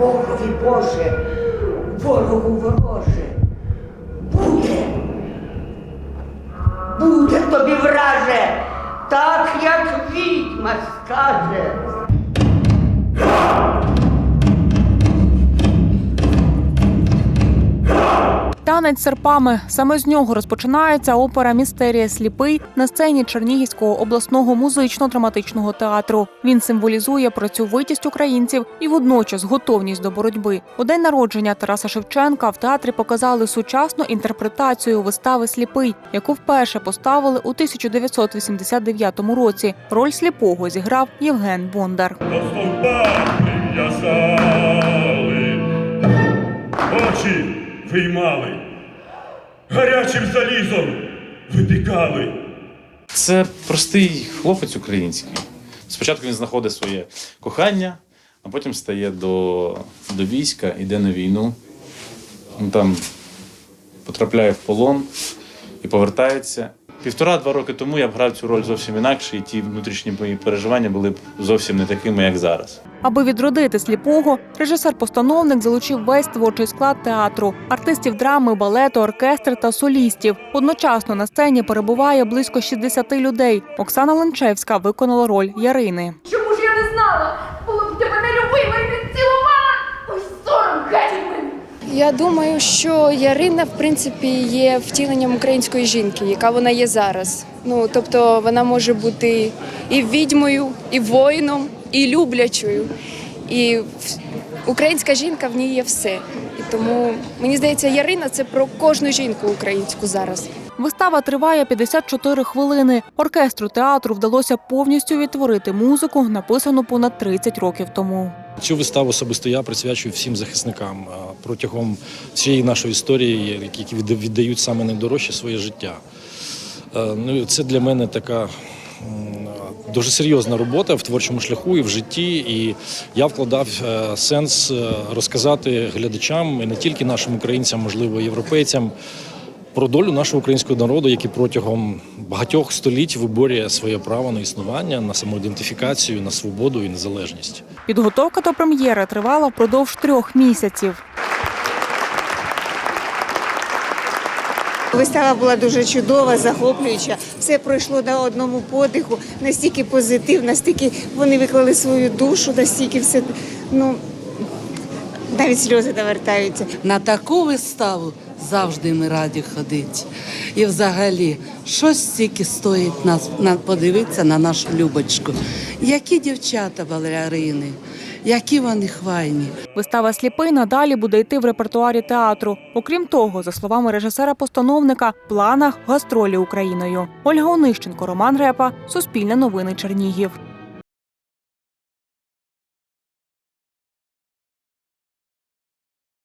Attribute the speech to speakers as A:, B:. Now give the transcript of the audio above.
A: Богові Боже, ворогу вороже. Буде. Буде тобі враже, так як відьма скаже.
B: Танець серпами. Саме з нього розпочинається опера Містерія сліпий на сцені Чернігівського обласного музично-драматичного театру. Він символізує працьовитість українців і водночас готовність до боротьби. У день народження Тараса Шевченка в театрі показали сучасну інтерпретацію вистави Сліпий, яку вперше поставили у 1989 році. Роль сліпого зіграв Євген Бондар.
C: Стовба виймали, гарячим залізом витикали.
D: Це простий хлопець український. Спочатку він знаходить своє кохання, а потім стає до, до війська, йде на війну. Він там потрапляє в полон і повертається. Півтора-два роки тому я б грав цю роль зовсім інакше, і ті внутрішні мої переживання були б зовсім не такими, як зараз.
B: Аби відродити сліпого, режисер-постановник залучив весь творчий склад театру, артистів драми, балету, оркестр та солістів. Одночасно на сцені перебуває близько 60 людей. Оксана Ленчевська виконала роль Ярини.
E: Я
F: думаю, що Ярина, в принципі, є втіленням української жінки, яка вона є зараз. Ну тобто вона може бути і відьмою, і воїном, і люблячою. І українська жінка в ній є все. І тому мені здається, Ярина це про кожну жінку українську зараз.
B: Вистава триває 54 хвилини. Оркестру театру вдалося повністю відтворити музику, написану понад 30 років тому.
G: Цю виставу особисто я присвячую всім захисникам протягом всієї нашої історії, які віддають саме найдорожче своє життя. Е, Ну, це для мене така дуже серйозна робота в творчому шляху і в житті. І я вкладав е, сенс е, розказати глядачам і не тільки нашим українцям, можливо, європейцям. Про долю нашого українського народу, який протягом багатьох століть виборює своє право на існування, на самоідентифікацію, на свободу і незалежність.
B: Підготовка до прем'єри тривала впродовж трьох місяців.
H: Вистава була дуже чудова, захоплююча. Все пройшло на одному подиху, настільки позитив, настільки вони виклали свою душу, настільки все ну навіть сльози навертаються.
I: На таку виставу завжди ми раді ходити. І взагалі, що стільки стоїть нас на подивитися на нашу Любочку. Які дівчата балерини, які вони хвайні.
B: Вистава сліпий надалі буде йти в репертуарі театру. Окрім того, за словами режисера-постановника, в планах гастролі Україною. Ольга Онищенко, Роман Репа, Суспільне новини Чернігів.